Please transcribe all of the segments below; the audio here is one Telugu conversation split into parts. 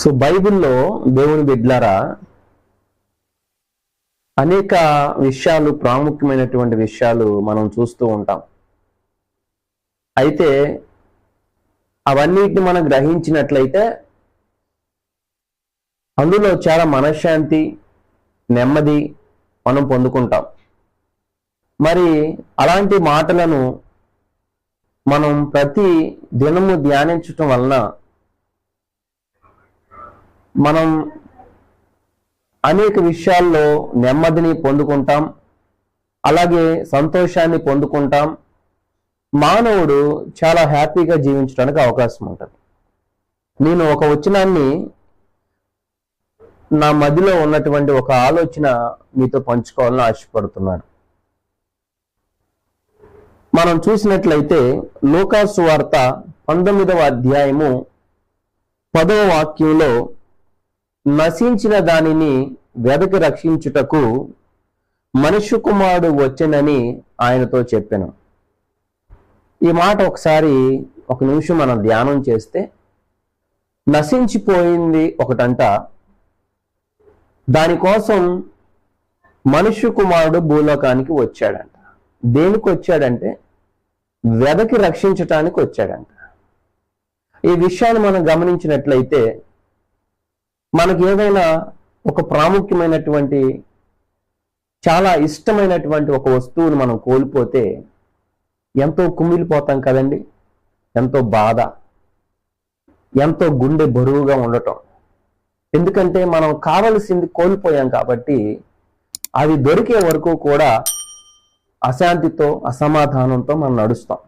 సో బైబిల్లో దేవుని బిడ్లారా అనేక విషయాలు ప్రాముఖ్యమైనటువంటి విషయాలు మనం చూస్తూ ఉంటాం. అయితే అవన్నిటిని మనం గ్రహించినట్లయితే అందులో చాలా మనశ్శాంతి నెమ్మది మనం పొందుకుంటాం. మరి అలాంటి మాటలను మనం ప్రతి దినము ధ్యానించటం వలన మనం అనేక విషయాల్లో నెమ్మదిని పొందుకుంటాం అలాగే సంతోషాన్ని పొందుకుంటాం. మానవుడు చాలా హ్యాపీగా జీవించడానికి అవకాశం ఉంటుంది. నేను ఒక వచనాన్ని నా మదిలో ఉన్నటువంటి ఒక ఆలోచన మీతో పంచుకోవాలని ఆశపడుతున్నాను. మనం చూసినట్లయితే లోకాసు వార్త పంతొమ్మిదవ అధ్యాయము పదవ వాక్యంలో నశించిన దానిని వెదకి రక్షించుటకు మనుష్య కుమారుడు వచ్చెనని ఆయనతో చెప్పాను. ఈ మాట ఒకసారి ఒక నిమిషం మనం ధ్యానం చేస్తే నశించిపోయింది ఒకటంట. దానికోసం మనుష్య కుమారుడు భూలోకానికి వచ్చాడంట. దేనికి వచ్చాడంటే వెదకి రక్షించటానికి వచ్చాడంట. ఈ విషయాన్ని మనం గమనించినట్లయితే మనకి ఏదైనా ఒక ప్రాముఖ్యమైనటువంటి చాలా ఇష్టమైనటువంటి ఒక వస్తువును మనం కోల్పోతే ఎంతో కుమిలిపోతాం కదండి. ఎంతో బాధ. ఎంతో గుండె బరువుగా ఉండటం. ఎందుకంటే మనం కావలసింది కోల్పోయాం కాబట్టి అది దొరికే వరకు కూడా అశాంతితో అసమాధానంతో మనం నడుస్తాం.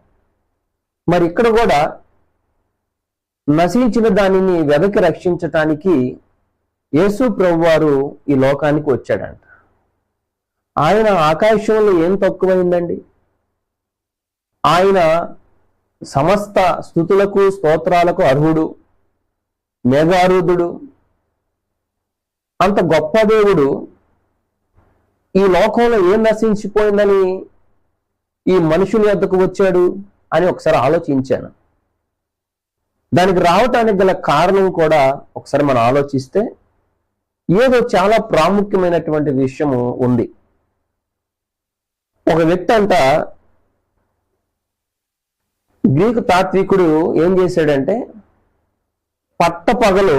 మరి ఇక్కడ కూడా నశించిన దానిని వెదకి రక్షించటానికి యేసు ప్రభువారు ఈ లోకానికి వచ్చాడంట. ఆయన ఆకాశంలో ఏం తక్కువైందండి? ఆయన సమస్త స్థుతులకు స్తోత్రాలకు అర్హుడు మేఘారూధుడు. అంత గొప్ప దేవుడు ఈ లోకంలో ఏం నశించిపోయిందని ఈ మనుషుల యొద్దకు వచ్చాడు అని ఒకసారి ఆలోచించాను. దానికి రావటానికి గల కారణం కూడా ఒకసారి మనం ఆలోచిస్తే ఏదో చాలా ప్రాముఖ్యమైనటువంటి విషయము ఉంది. ఒక వ్యక్తి అంతా గ్రీకు తాత్వికుడు ఏం చేశాడంటే పట్టపగలు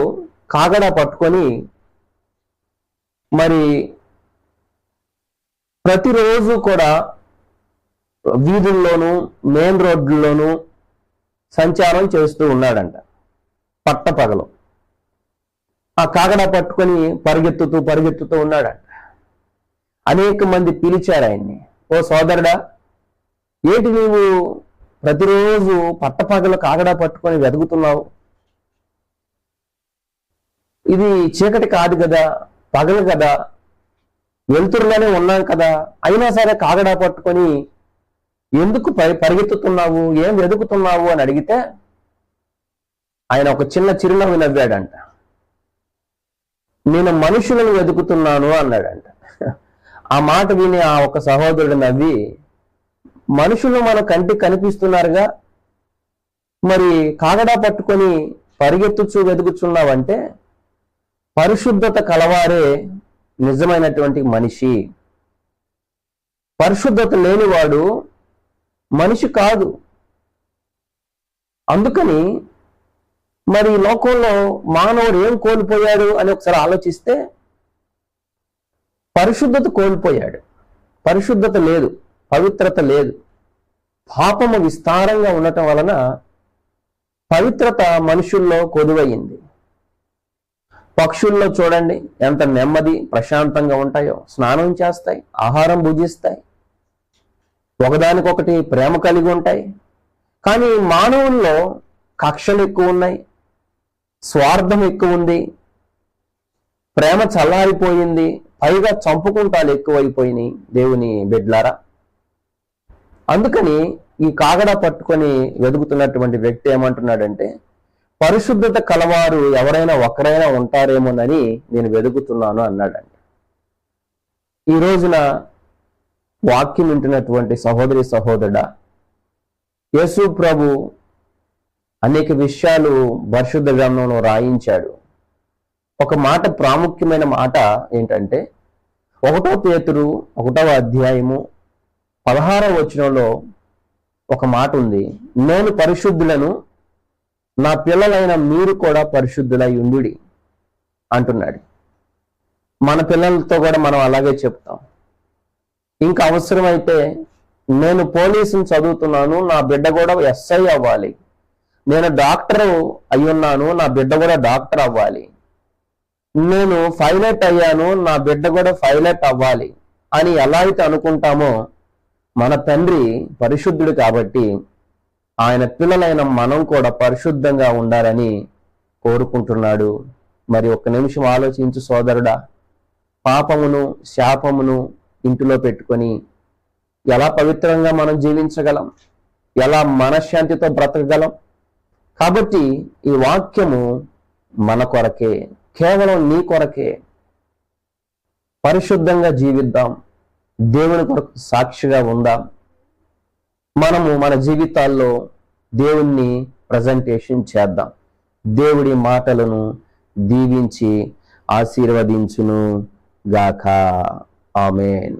కాగడా పట్టుకొని మరి ప్రతిరోజు కూడా వీధుల్లోనూ మెయిన్ రోడ్లలోనూ సంచారం చేస్తూ ఉన్నాడంట. పట్టపగలు ఆ కాగడా పట్టుకొని పరిగెత్తుతూ పరిగెత్తుతూ ఉన్నాడంట. అనేక మంది పిలిచారు ఆయన్ని. ఓ సోదరుడా ఏంటి నీవు ప్రతిరోజు పట్టపగలు కాగడా పట్టుకొని వెతుకుతున్నావు? ఇది చీకటి కాదు కదా పగలు కదా వెలుతురులోనే ఉన్నాం కదా అయినా సరే కాగడా పట్టుకొని ఎందుకు పరి పరిగెత్తుతున్నావు ఏం వెతుకుతున్నావు అని అడిగితే ఆయన ఒక చిన్న చిరునవ్వు నవ్వాడంట. నేను మనుషులను వెతుకుతున్నాను అన్నాడంట. ఆ మాట విని ఆ ఒక సహోదరుడు నవ్వి మనుషులు మన కంటికి కనిపిస్తున్నారుగా? మరి కాగడా పట్టుకొని పరిగెత్తుచు వెతుకుచున్నావంటే పరిశుద్ధత కలవారే నిజమైనటువంటి మనిషి. పరిశుద్ధత లేనివాడు మనిషి కాదు. అందుకని మరి ఈ లోకంలో మానవుడు ఏం కోల్పోయాడు అని ఒకసారి ఆలోచిస్తే పరిశుద్ధత కోల్పోయాడు. పరిశుద్ధత లేదు పవిత్రత లేదు. పాపము విస్తారంగా ఉండటం వలన పవిత్రత మనుషుల్లో కొదువయ్యింది పక్షుల్లో చూడండి ఎంత నెమ్మది ప్రశాంతంగా ఉంటాయో. స్నానం చేస్తాయి ఆహారం భుజిస్తాయి. ఒకదానికొకటి ప్రేమ కలిగి ఉంటాయి. కానీ మానవుల్లో కక్షలు ఎక్కువ ఉన్నాయి. స్వార్థం ఎక్కువ ఉంది ప్రేమ చల్లారిపోయింది పైగా చంపుకుంటాలు ఎక్కువైపోయినాయి దేవుని బిడ్లారా. అందుకని ఈ కాగడ పట్టుకొని వెతుకుతున్నటువంటి వ్యక్తి ఏమంటున్నాడంటే పరిశుద్ధత కలవారు ఎవరైనా ఒకరైనా ఉంటారేమోనని నేను వెతుకుతున్నాను అన్నాడంట. ఈ రోజున వాక్యం వింటున్నటువంటి సహోదరి సహోదరుడా యేసు ప్రభు అనేక విషయాలు పరిశుద్ధ గ్రంథంలో రాయించాడు. ఒక మాట ప్రాముఖ్యమైన మాట ఏంటంటే ఒకటో పేతురు ఒకటవ అధ్యాయము పదహారవ వచనంలో ఒక మాట ఉంది. నేను పరిశుద్ధులను నా పిల్లలైన మీరు కూడా పరిశుద్ధులై ఉండి అంటున్నాడు. మన పిల్లలతో కూడా మనం అలాగే చెప్తాం. ఇంకా అవసరమైతే నేను పోలీసుని చదువుతున్నాను నా బిడ్డ కూడా ఎస్ఐ అవ్వాలి. నేను డాక్టర్ అయ్యున్నాను నా బిడ్డ కూడా డాక్టర్ అవ్వాలి. నేను ఫైలట్ అయ్యాను నా బిడ్డ కూడా ఫైలట్ అవ్వాలి అని ఎలా అయితే అనుకుంటామో మన తండ్రి పరిశుద్ధుడు కాబట్టి ఆయన పిల్లలైన మనం కూడా పరిశుద్ధంగా ఉండాలని కోరుకుంటున్నాడు. మరి ఒక్క నిమిషం ఆలోచించు సోదరుడా పాపమును శాపమును ఇంటిలో పెట్టుకొని ఎలా పవిత్రంగా మనం జీవించగలం? ఎలా మనశ్శాంతితో బ్రతకగలం? కాబట్టి ఈ వాక్యము మన కొరకే కేవలం నీ కొరకే పరిశుద్ధంగా జీవిద్దాం దేవుని కొరకు సాక్షిగా ఉందాం. మనము మన జీవితాల్లో దేవుణ్ణి ప్రజెంటేషన్ చేద్దాం. దేవుడి మాటలను దీవించి ఆశీర్వదించును గాక ఆమెన్.